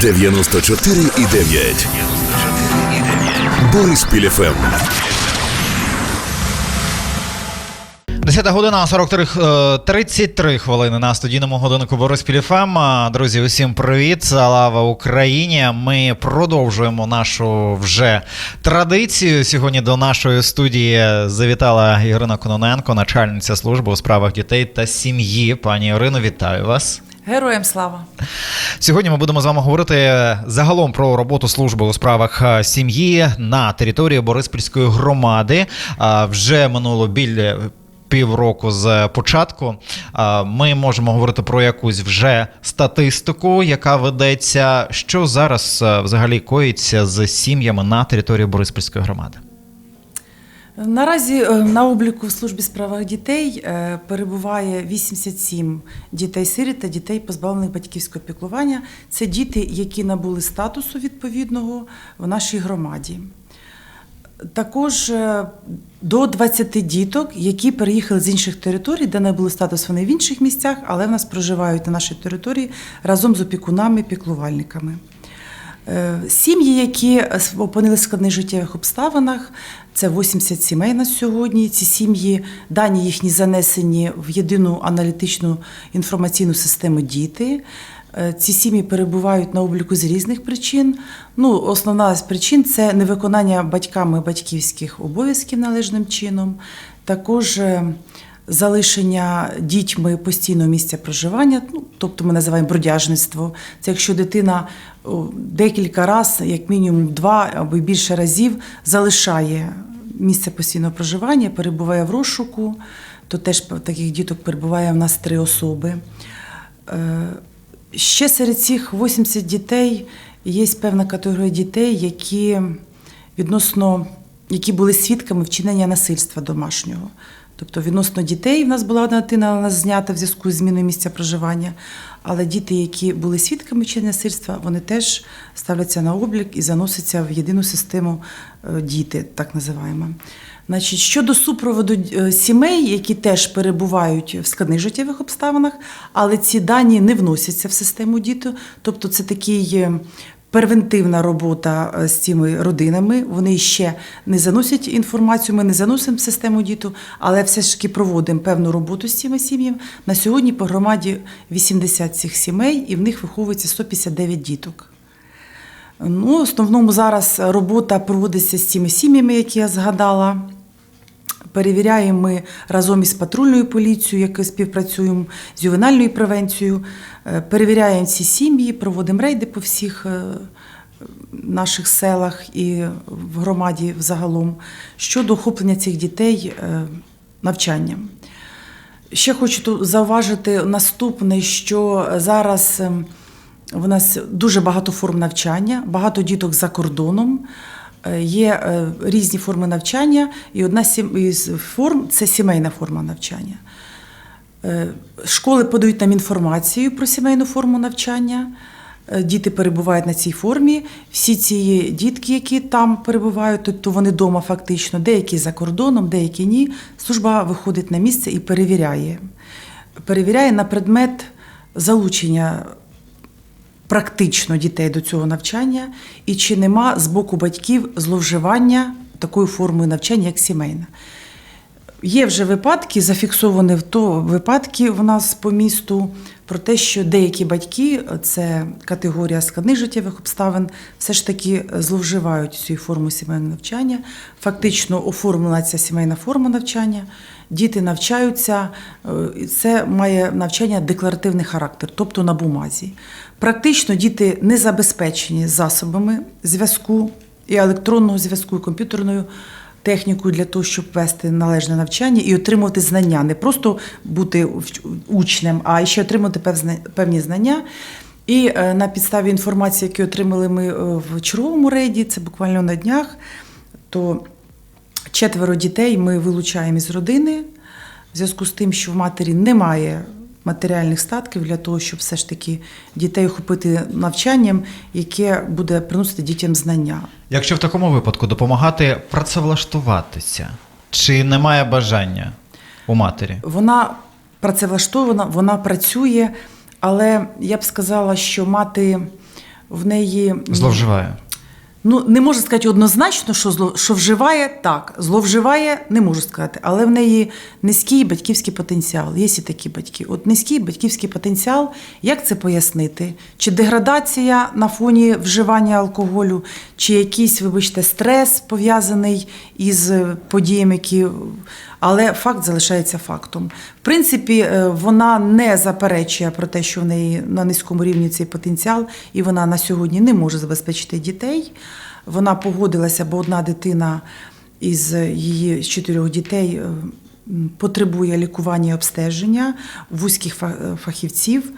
94,9. Бориспіль ФМ. 10 година 43, е, 33 хвилини на студійному годиннику Бориспіль ФМ. А, Друзі, усім привіт! Слава Україні! Ми продовжуємо нашу вже традицію. Сьогодні до нашої студії завітала Ірина Кононенко, начальниця служби у справах дітей та сім'ї. Пані Ірино, вітаю вас. Героям слава! Сьогодні ми будемо з вами говорити загалом про роботу служби у справах е, сім'ї на території Бориспільської громади. А, Вже минуло біля півроку з початку. Ми можемо говорити про якусь вже статистику, яка ведеться. Що зараз е, взагалі коїться з сім'ями на території Бориспільської громади? Наразі е, на обліку в службі справах дітей е, перебуває 87 дітей-сиріт та дітей, позбавлених батьківського піклування. Це діти, які набули статусу відповідного в нашій громаді. Також е, до 20 діток, які переїхали з інших територій, де не були статус вони в інших місцях, але в нас проживають на нашій території разом з опікунами, піклувальниками. Е, Сім'ї, які опинилися в складних життєвих обставинах, це 80 сімей на сьогодні. Ці сім'ї, дані їхні занесені в єдину аналітичну інформаційну систему діти. Е, Ці сім'ї перебувають на обліку з різних причин. Ну, основна з причин це невиконання батьками батьківських обов'язків належним чином, також е, залишення дітьми постійного місця проживання, ну, тобто ми називаємо бродяжництво. Це якщо дитина декілька разів, як мінімум два або більше разів, залишає місце постійного проживання, перебуває в розшуку, то теж таких діток перебуває в нас три особи. Е, Ще серед цих 80 дітей є певна категорія дітей, які відносно які були свідками вчинення насильства домашнього. Тобто відносно дітей в нас була одна дитина, вона знята в зв'язку з зміною місця проживання. Але діти, які були свідками вчинення насильства, вони теж ставляться на облік і заносяться в єдину систему е, діти, так називаємо. Значить, щодо супроводу е, сімей, які теж перебувають в складних життєвих обставинах, але ці дані не вносяться в систему дітей, тобто це такий Первентивна робота е, з цими родинами. Вони ще не заносять інформацію, ми не заносимо в систему діту, але все ж таки проводимо певну роботу з цими сім'ями. На сьогодні по громаді 80 цих сімей, і в них виховується 159 діток. Ну, в основному зараз робота проводиться з цими сім'ями, які я згадала. Перевіряємо ми разом із патрульною поліцією, якою співпрацюємо з ювенальною превенцією. Е, Перевіряємо ці сім'ї, проводимо рейди по всіх е, наших селах і в громаді взагалом щодо охоплення цих дітей е, навчанням. Ще хочу зауважити наступне, що зараз ем, в нас дуже багато форм навчання, багато діток за кордоном. Е, Є е, різні форми навчання, і одна із форм це сімейна форма навчання. Е, Школи подають нам інформацію про сімейну форму навчання. Діти перебувають на цій формі. Всі ці дітки, які там перебувають, тобто вони вдома фактично, деякі за кордоном, деякі ні. Служба виходить на місце і перевіряє. Перевіряє на предмет залучення практично дітей до цього навчання, і чи нема з боку батьків зловживання такою формою навчання, як сімейна. Є вже випадки, зафіксовані в то випадки в нас по місту про те, що деякі батьки, це категорія складних життєвих обставин, все ж таки зловживають цю форму сімейного навчання. Фактично оформлена ця сімейна форма навчання. Діти навчаються, е, це має навчання декларативний характер, тобто на бумазі. Практично діти не забезпечені засобами зв'язку і електронного зв'язку, і комп'ютерною технікою для того, щоб вести належне навчання і отримувати знання, не просто бути учнем, а ще отримати певні знання. І е, на підставі інформації, яку отримали ми е, в черговому рейді, це буквально на днях, то четверо дітей ми вилучаємо із родини в зв'язку з тим, що в матері немає матеріальних статків для того, щоб все ж таки дітей охопити навчанням, яке буде приносити дітям знання. Якщо в такому випадку допомагати працевлаштуватися, чи немає бажання у матері? Вона працевлаштована, вона працює, але я б сказала, що мати в неї Зловживає. Ну, не можу сказати однозначно, що зло, що вживає так, зловживає, не можу сказати, але в неї низький батьківський потенціал. Є і такі батьки. От низький батьківський потенціал, як це пояснити? Чи деградація на фоні вживання алкоголю, чи якийсь, вибачте, стрес пов'язаний із подіями, які. Але факт залишається фактом. В принципі, е, вона не заперечує про те, що в неї на низькому рівні цей потенціал, і вона на сьогодні не може забезпечити дітей. Вона погодилася, бо одна дитина із її з чотирьох дітей е, потребує лікування і обстеження вузьких фахівців.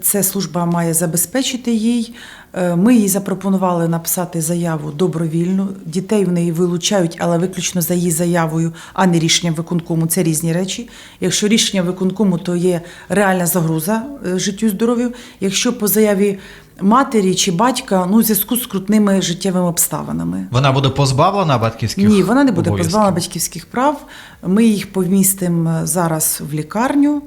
Це служба має забезпечити їй. Е, Ми їй запропонували написати заяву добровільну. Дітей в неї вилучають, але виключно за її заявою, а не рішенням виконкому. Це різні речі. Якщо рішення виконкому, то є реальна загроза е, життю і здоров'ю. Якщо по заяві матері чи батька, ну, в зв'язку з скрутними життєвими обставинами. Вона буде позбавлена батьківських Ні, вона не буде обов'язків? позбавлена батьківських прав. Ми їх помістимо зараз в лікарню.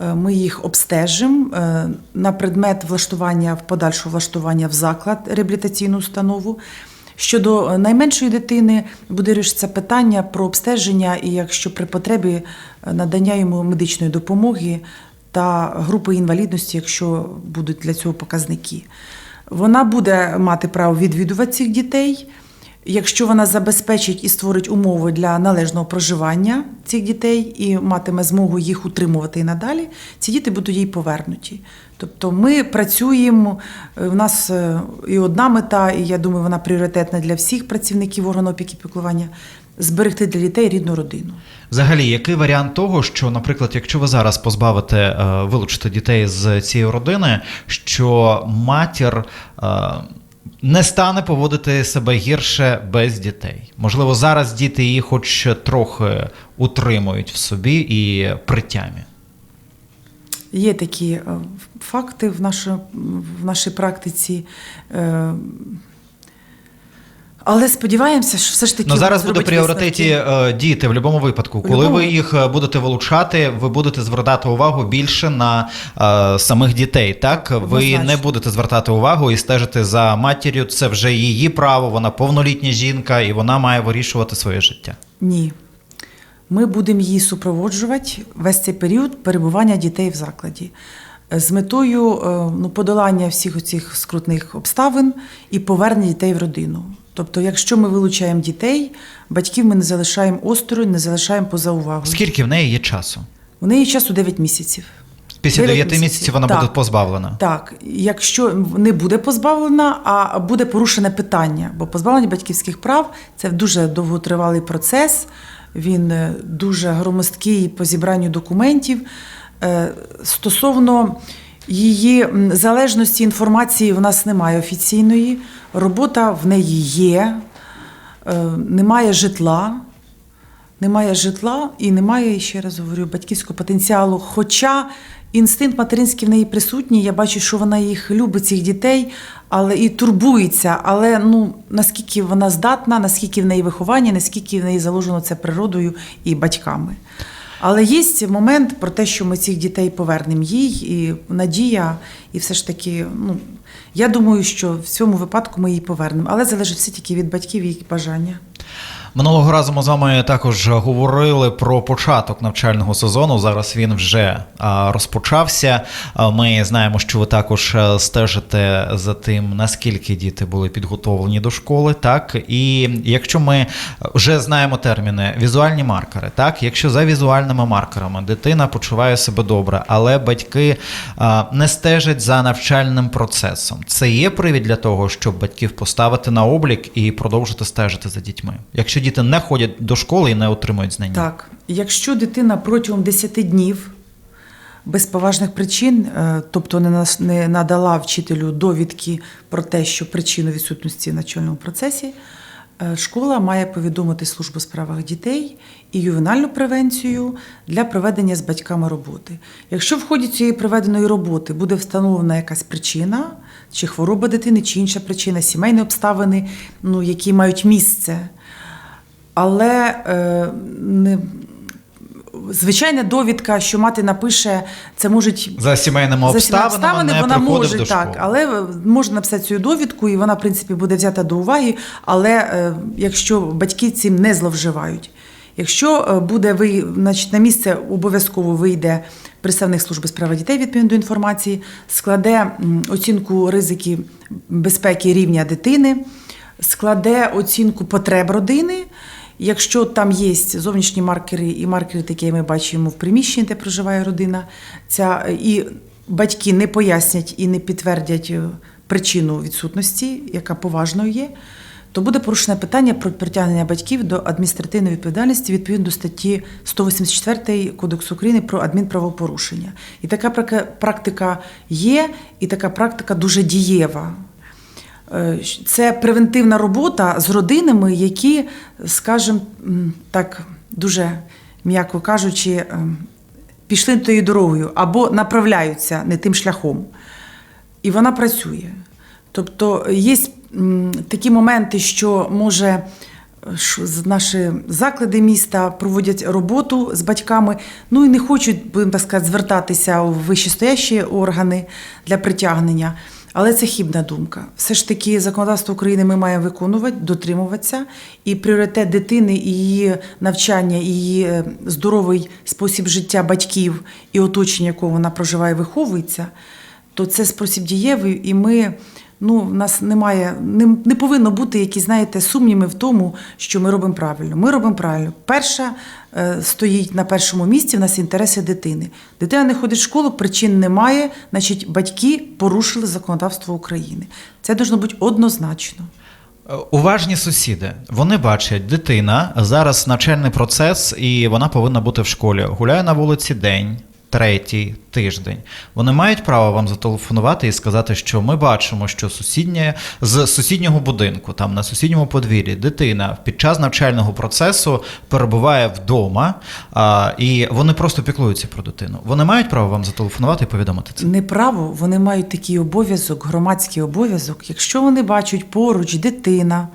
е, Ми їх обстежимо е, на предмет влаштування в подальшого влаштування в заклад реабілітаційну установу. Щодо е, найменшої дитини буде вирішитися питання про обстеження і, якщо при потребі, е, надання йому медичної допомоги та групи інвалідності, якщо будуть для цього показники. Вона буде мати право відвідувати цих дітей. Якщо вона забезпечить і створить умови для належного проживання цих дітей і матиме змогу їх утримувати і надалі, ці діти будуть їй повернуті. Тобто ми працюємо, е, в нас е, і одна мета, і я думаю, вона пріоритетна для всіх працівників органу опіки і піклування зберегти для дітей рідну родину. Взагалі, який варіант того, що, наприклад, якщо ви зараз позбавите е, вилучите дітей з цієї родини, що матір е, не стане поводити себе гірше без дітей? Можливо, зараз діти її хоч трохи утримують в собі і при тямі. Є такі е, факти в, нашо, в нашій практиці. Але сподіваємося, що все ж таки Ну зараз буде в пріоритеті е, діти в будь-якому випадку. Коли любому- ви їх е, будете вилучати, ви будете звертати увагу більше на е, самих дітей. Так ви Однозначно. не будете звертати увагу і стежити за матір'ю. Це вже її право. Вона повнолітня жінка, і вона має вирішувати своє життя. Ні. Ми будемо її супроводжувати весь цей період перебування дітей в закладі е, з метою ну, подолання всіх цих скрутних обставин і повернення дітей в родину. Тобто, якщо ми вилучаємо дітей, батьків ми не залишаємо осторонь, не залишаємо поза увагою. Скільки в неї є часу? У неї часу 9 місяців. Після Дев'ять 9 місяців, місяців. вона Так. буде позбавлена. Так, якщо не буде позбавлена, а буде порушене питання, бо позбавлення батьківських прав це дуже довготривалий процес, він е, дуже громоздкий по зібранню документів. Е, Стосовно її залежності інформації, в нас немає офіційної, робота в неї є, е, немає житла. Немає житла і немає, ще раз говорю, батьківського потенціалу. Хоча інстинкт материнський в неї присутній, я бачу, що вона їх любить, цих дітей, але і турбується. Але ну наскільки вона здатна, наскільки в неї виховання, наскільки в неї заложено це природою і батьками. Але є момент про те, що ми цих дітей повернемо їй, і надія, і все ж таки, ну я думаю, що в цьому випадку ми її повернемо. Але залежить все тільки від батьків і їх бажання. Минулого разу ми з вами також говорили про початок навчального сезону. Зараз він вже розпочався. Ми знаємо, що ви також стежите за тим, наскільки діти були підготовлені до школи. Так і якщо ми вже знаємо терміни візуальні маркери, так якщо за візуальними маркерами дитина почуває себе добре, але батьки не стежать за навчальним процесом, це є привід для того, щоб батьків поставити на облік і продовжити стежити за дітьми. Якщо діти не ходять до школи і не отримують знання. Так, якщо дитина протягом 10 днів без поважних причин, е, тобто не не надала вчителю довідки про те, що причину відсутності в навчальному процесі, е, школа має повідомити службу у справах дітей і ювенальну превенцію для проведення з батьками роботи. Якщо в ході цієї проведеної роботи буде встановлена якась причина, чи хвороба дитини, чи інша причина, сімейні обставини, ну, які мають місце, але е, не, Звичайна довідка, що мати напише, це можуть За сімейними за сімейними обставинами не вона може до так, але можна написати цю довідку, і вона, в принципі, буде взята до уваги. Але е, якщо батьки цим не зловживають, якщо е, буде ви, значить, на місце обов'язково вийде представник служби справи дітей відповідно до інформації, складе оцінку ризиків безпеки рівня дитини, складе оцінку потреб родини. Якщо там є зовнішні маркери і маркери, такі ми бачимо в приміщенні, де проживає родина, ця, і батьки не пояснять і не підтвердять е, причину відсутності, яка поважною є, то буде порушене питання про притягнення батьків до адміністративної відповідальності відповідно до статті 184 Кодексу України про адмінправопорушення. І така практика є, і така практика дуже дієва. Е, Це превентивна робота з родинами, які, скажімо так, дуже м'яко кажучи, ем, пішли тою дорогою або направляються не тим шляхом. І вона працює. Тобто є такі моменти, що може наші заклади міста проводять роботу з батьками, ну і не хочуть, будемо так сказати, звертатися у вищестоящі органи для притягнення. Але це хібна думка. Все ж таки, законодавство України ми маємо виконувати, дотримуватися, і пріоритет дитини, і її навчання, і її е, здоровий спосіб життя батьків і оточення, якого вона проживає, виховується то це спосіб дієвий, і ми. Ну, в нас немає, не, не повинно бути якісь, знаєте, сумніви в тому, що ми робимо правильно. Ми робимо правильно. Перша е, стоїть на першому місці в нас інтереси дитини. Дитина не ходить в школу, причин немає, значить, батьки порушили законодавство України. Це должно бути однозначно. Е, Уважні сусіди. Вони бачать, дитина зараз навчальний процес, і вона повинна бути в школі. Гуляє на вулиці день, третій, тиждень. Вони мають право вам зателефонувати і сказати, що ми бачимо, що сусіднє з сусіднього будинку, там на сусідньому подвір'ї, дитина під час навчального процесу перебуває вдома, а, і вони просто піклуються про дитину. Вони мають право вам зателефонувати і повідомити це. Не право, вони мають такий обов'язок, громадський обов'язок. Якщо вони бачать поруч дитина,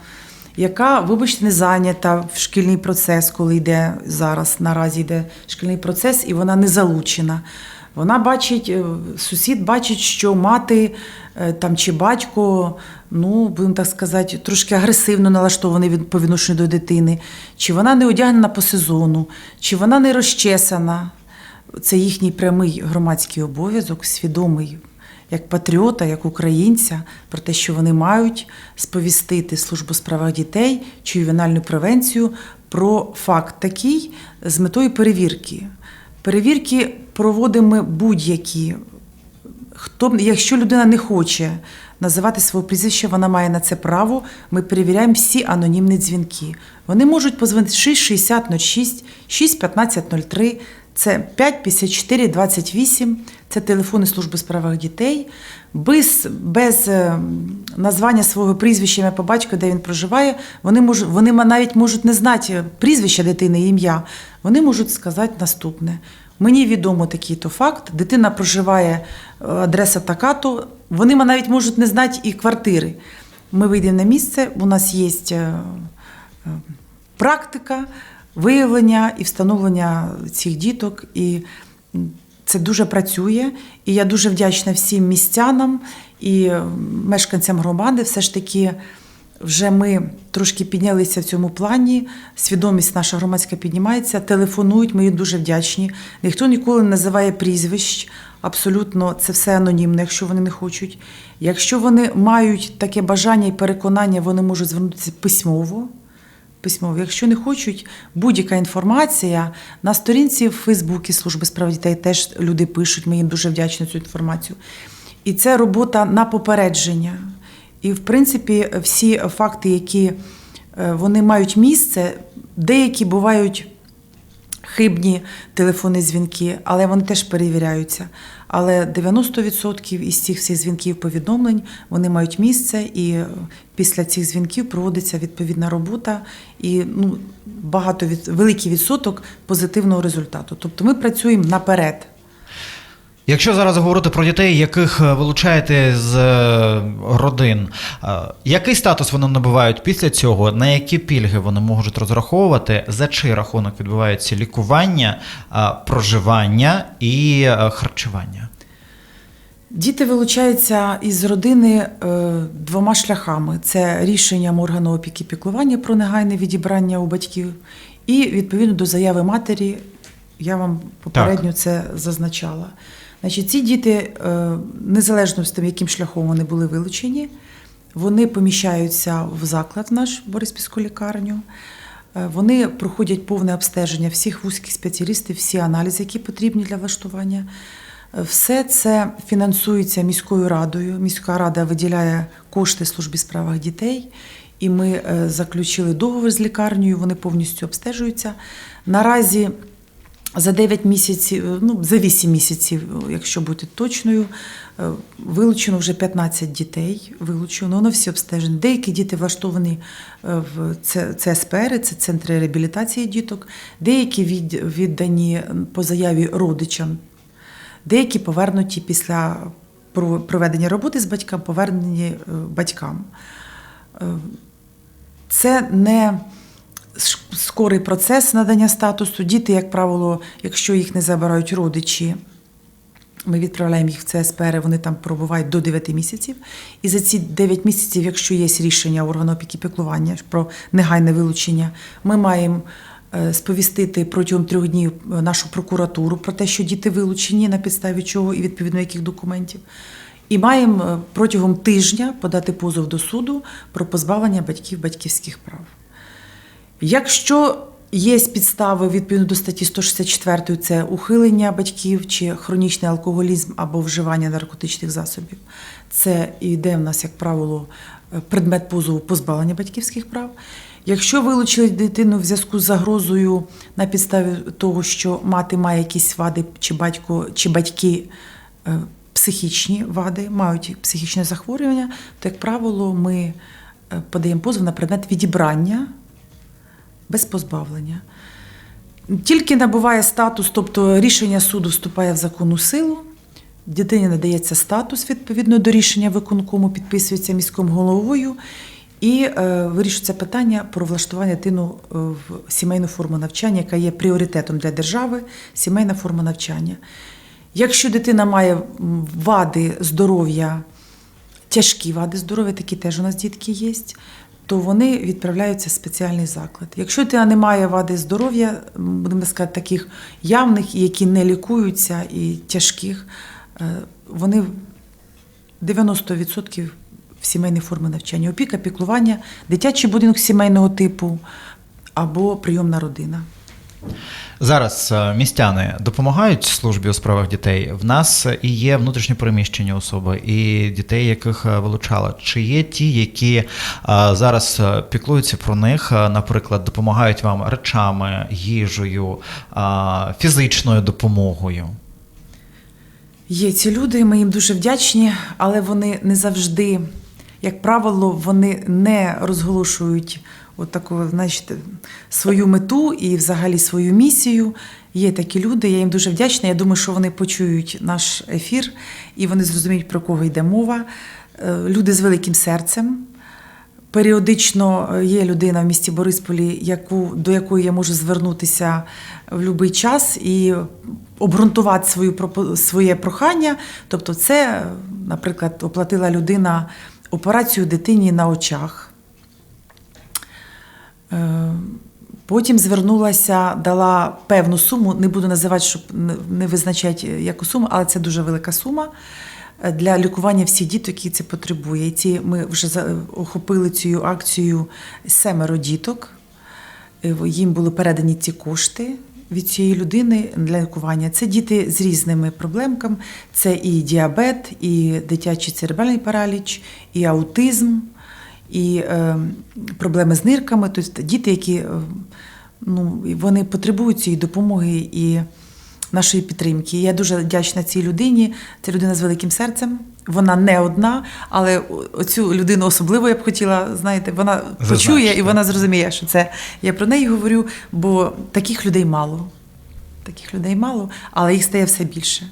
яка, вибачте, не зайнята в шкільний процес, коли йде зараз, наразі йде шкільний процес, і вона не залучена. Вона бачить, е, сусід бачить, що мати е, там чи батько, ну, будемо так сказати, трошки агресивно налаштований від- по відношенню до дитини, чи вона не одягнена по сезону, чи вона не розчесана. Це їхній прямий громадський обов'язок, свідомий як патріота, як українця, про те, що вони мають сповістити службу справах дітей чи ювенальну превенцію про факт такий з метою перевірки. Перевірки проводимо будь-які. Хто, якщо людина не хоче називати своє прізвище, вона має на це право. Ми перевіряємо всі анонімні дзвінки. Вони можуть позвонити 66006, 61503, це 554 28, це телефони служби справах дітей. Без, без е, названня свого прізвища ім'я по батьку, де він проживає, вони, мож, вони навіть можуть не знати прізвище дитини ім'я. Вони можуть сказати наступне. Мені відомо такий-то факт. Дитина проживає е, адреса така-то. Вони навіть можуть не знати і квартири. Ми вийдемо на місце. У нас є е, практика виявлення і встановлення цих діток. І це дуже працює. І я дуже вдячна всім містянам і мешканцям громади. Все ж таки. Вже ми трошки піднялися в цьому плані. Свідомість наша громадська піднімається, телефонують. Ми їм дуже вдячні. Ніхто ніколи не називає прізвищ. Абсолютно це все анонімно, якщо вони не хочуть. Якщо вони мають таке бажання і переконання, вони можуть звернутися письмово. Письмово. Якщо не хочуть, будь-яка інформація на сторінці в Фейсбуці служби справ дітей теж люди пишуть. Ми їм дуже вдячні цю інформацію. І це робота на попередження. І, в принципі, всі факти, які е, вони мають місце, деякі бувають хибні телефонні дзвінки, але вони теж перевіряються. Але 90% із цих всіх дзвінків повідомлень вони мають місце, і після цих дзвінків проводиться відповідна робота і ну, багато від великий відсоток позитивного результату. Тобто ми працюємо наперед. Якщо зараз говорити про дітей, яких е, вилучаєте з е, родин, е, який статус вони набувають після цього? На які пільги вони можуть розраховувати? За чий рахунок відбувається лікування, проживання і харчування? Діти вилучаються із родини е, двома шляхами: це рішенням органу опіки і піклування про негайне відібрання у батьків, і відповідно до заяви матері. Я вам попередньо це зазначала. Значить, ці діти, е, незалежно з тим, яким шляхом вони були вилучені, вони поміщаються в заклад наш Бориспільську лікарню. Е, Вони проходять повне обстеження всіх вузьких спеціалістів, всі аналізи, які потрібні для влаштування. Е, Все це фінансується міською радою. Міська рада виділяє кошти службі справах дітей, і ми е, заключили договір з лікарнею. Вони повністю обстежуються. Наразі за 9 місяців, ну за 8 місяців, якщо бути точною, е, вилучено вже 15 дітей. Вилучено, воно всі обстежені. Деякі діти влаштовані е, в ЦСПР, це центри реабілітації діток, деякі від- віддані по заяві родичам, деякі повернуті після проведення роботи з батьком, повернені е, батькам. Е, Це не скорий процес надання статусу. Діти, як правило, якщо їх не забирають родичі, ми відправляємо їх в ЦСПР, вони там пробувають до 9 місяців. І за ці 9 місяців, якщо є рішення органу опіки піклування про негайне вилучення, ми маємо сповістити протягом трьох днів е, нашу прокуратуру про те, що діти вилучені, на підставі чого і відповідно яких документів. І маємо е, протягом тижня подати позов до суду про позбавлення батьків батьківських прав. Якщо є підстави відповідно до статті 164, це ухилення батьків чи хронічний алкоголізм або вживання наркотичних засобів, це йде в нас, як правило, предмет позову позбавлення батьківських прав. Якщо вилучили дитину в зв'язку з загрозою на підставі того, що мати має якісь вади, чи батько, чи батьки е, психічні вади, мають психічне захворювання, то, як правило, ми е, подаємо позов на предмет відібрання без позбавлення. Тільки набуває статус, тобто рішення суду вступає в законну силу, дитині надається статус відповідно до рішення виконкому, підписується міським головою і е, вирішується питання про влаштування дитину е, в сімейну форму навчання, яка є пріоритетом для держави, сімейна форма навчання. Якщо дитина має вади здоров'я, тяжкі вади здоров'я, такі теж у нас дітки є, то вони відправляються в спеціальний заклад. Якщо дитина не має вади здоров'я, будемо сказати, таких явних, які не лікуються, і тяжких, е, вони 90% в сімейній формі навчання. Опіка, піклування, дитячий будинок сімейного типу або прийомна родина. Зараз е, містяни допомагають службі у справах дітей. В нас і є внутрішньо переміщені особи, і дітей, яких е, вилучали. Чи є ті, які е, зараз піклуються про них, наприклад, допомагають вам речами, їжею, фізичною допомогою? Є ці люди, ми їм дуже вдячні, але вони не завжди, як правило, вони не розголошують от таку, свою мету і взагалі свою місію. Є такі люди, я їм дуже вдячна. Я думаю, що вони почують наш ефір і вони зрозуміють, про кого йде мова. Е, Люди з великим серцем. Періодично е, є людина в місті Борисполі, яку, до якої я можу звернутися в будь-який час і обґрунтувати свою, своє прохання. Тобто, це, наприклад, оплатила людина операцію дитині на очах. Е, Потім звернулася, дала певну суму, не буду називати, щоб не- визначати яку суму, але це дуже велика сума е, для лікування всіх діток, які це потребує. Ці ми вже охопили цю акцію семеро діток. Е, Їм були передані ці кошти від цієї людини для лікування. Це діти з різними проблемками. Це і діабет, і дитячий церебральний параліч, і аутизм, і е, проблеми з нирками. Тобто діти, які е, ну, вони потребують цієї допомоги і нашої підтримки. Я дуже вдячна цій людині. Це людина з великим серцем. Вона не одна, але цю людину особливо я б хотіла, знаєте, вона почує і вона зрозуміє, що це я про неї говорю, бо таких людей мало. Таких людей мало, але їх стає все більше.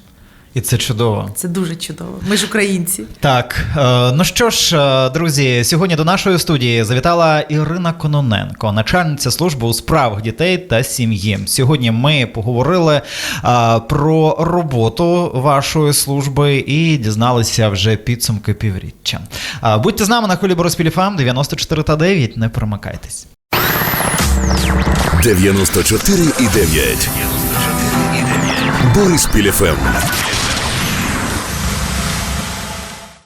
І це чудово. Це дуже чудово. Ми ж українці. Так, е, ну що ж, е, друзі, сьогодні до нашої студії завітала Ірина Кононенко, начальниця служби у справах дітей та сім'ї. Сьогодні ми поговорили е, про роботу вашої служби і дізналися вже підсумки півріччя. Будьте з нами на хвилі Бориспіль ФМ 94 та 9, не перемикайтесь. 94,9. Бориспіль ФМ.